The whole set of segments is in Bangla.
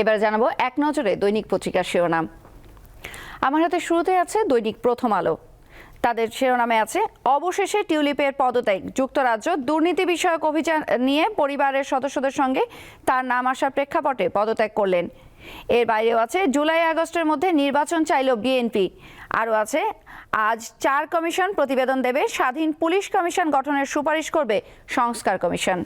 এবার জানাব এক নজরে দৈনিক পত্রিকার শিরোনাম। আমার হাতে শুরুতে আছে দৈনিক প্রথম আলো। তাদের শিরোনামে আছে, অবশেষে টিউলিপের পদত্যাগ, যুক্তরাজ্য দুর্নীতি বিষয়ক অভিযান নিয়ে পরিবারের সদস্যদের সঙ্গে তার নাম আসার প্রেক্ষাপটে পদত্যাগ করলেন। এর বাইরেও আছে, জুলাই আগস্টের মধ্যে নির্বাচন চাইল বিএনপি। আরও আছে, আজ চার কমিশন প্রতিবেদন দেবে, স্বাধীন পুলিশ কমিশন গঠনের সুপারিশ করবে সংস্কার কমিশন।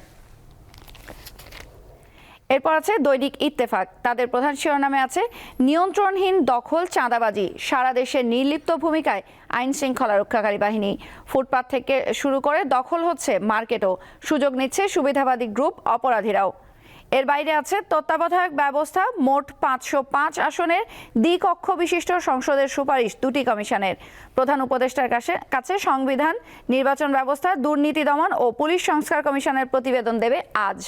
এরপর আছে দৈনিক ইত্তেফাক। তাদের প্রধান শিরোনামে আছে, নিয়ন্ত্রণহীন দখল চাঁদাবাজি, সারা দেশে নির্লিপ্ত ভূমিকায় আইন শৃঙ্খলা রক্ষাকারী বাহিনী। ফুটপাত থেকে শুরু করে দখল হচ্ছে মার্কেটও, সুযোগ নিচ্ছে সুবিধাবাদী গ্রুপ অপরাধীরাও। এর বাইরে আছে তত্ত্বাবধায়ক ব্যবস্থা, মোট পাঁচশো পাঁচ আসনের দ্বিকক্ষ বিশিষ্ট সংসদের সুপারিশ দুটি কমিশনের। প্রধান উপদেষ্টার কাছে কাছে সংবিধান, নির্বাচন ব্যবস্থা, দুর্নীতি দমন ও পুলিশ সংস্কার কমিশনের প্রতিবেদন দেবে আজ।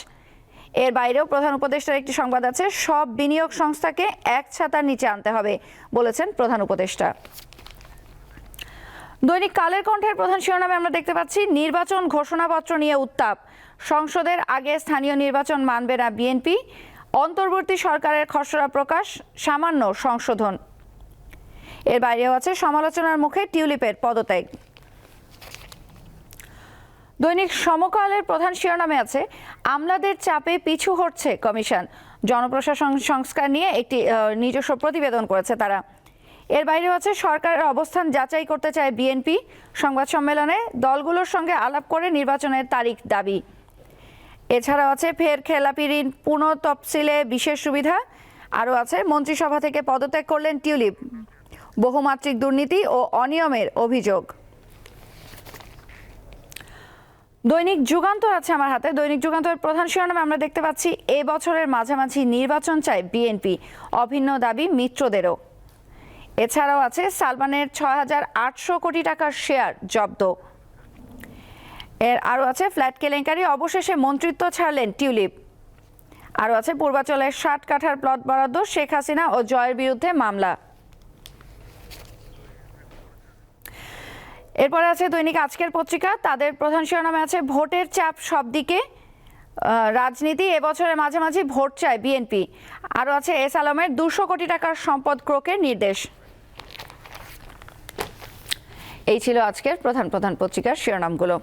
এর বাইরেও প্রধান উপদেষ্টার একটি সংবাদ আছে, সব বিনিয়োগ সংস্থাকে এক ছাতার নিচে আনতে হবে, বলেছেন প্রধান উপদেষ্টা। দৈনিক কালের কণ্ঠের প্রধান শিরোনামে আমরা দেখতে পাচ্ছি, নির্বাচন ঘোষণাপত্র নিয়ে উত্তাপ। সংসদের আগে স্থানীয় নির্বাচন মানবে না বিএনপি, অন্তর্বর্তী সরকারের খসড়া প্রকাশ, সামান্য সংশোধন। এর বাইরেও আছে সমালোচনার মুখে টিউলিপের পদত্যাগ। দৈনিক সমকালের প্রধান শিরোনামে আছে, আমলাদের চাপে পিছু হচ্ছে কমিশন। জনপ্রশাসন সংস্কার নিয়ে একটি নিজস্ব প্রতিবেদন করেছে তারা। এর বাইরেও আছে, সরকারের অবস্থান যাচাই করতে চায় বিএনপি। সংবাদ সম্মেলনে দলগুলোর সঙ্গে আলাপ করে নির্বাচনের তারিখ দাবি। এছাড়াও আছে, ফের খেলাপি ঋণ পুনঃ তফসিলে বিশেষ সুবিধা। আরও আছে, মন্ত্রিসভা থেকে পদত্যাগ করলেন টিউলিপ। বহুমাত্রিক দুর্নীতি ও অনিয়মের অভিযোগ। দৈনিক যুগান্তর আছে আমার হাতে। দৈনিক যুগান্তরের প্রধান শিরোনামে আমরা দেখতে পাচ্ছি, এ বছরের মাঝামাঝি নির্বাচন চায় বিএনপি। অভিন্ন দাবি মিত্রদেরও। এছাড়াও আছে সালমানের ছয় হাজার আটশো কোটি টাকার শেয়ার জব্দ। এর আরও আছে, ফ্ল্যাট কেলেঙ্কারি, অবশেষে মন্ত্রিত্ব ছাড়লেন টিউলিপ। আরও আছে, পূর্বাচলের ষাট কাঠার প্লট বরাদ্দ শেখ হাসিনা ও জয়ের বিরুদ্ধে মামলা। এরপরে আছে দৈনিক আজকের পত্রিকা। তাদের প্রধান শিরোনামে আছে, ভোটের চাপ সব দিকে রাজনীতি এবছরের মাঝামাঝি ভোট চায় বিএনপি। আরও আছে, এস আলমের দুশো কোটি টাকার সম্পদ ক্রোকের নির্দেশ। এই ছিল আজকের প্রধান প্রধান পত্রিকার শিরোনামগুলো।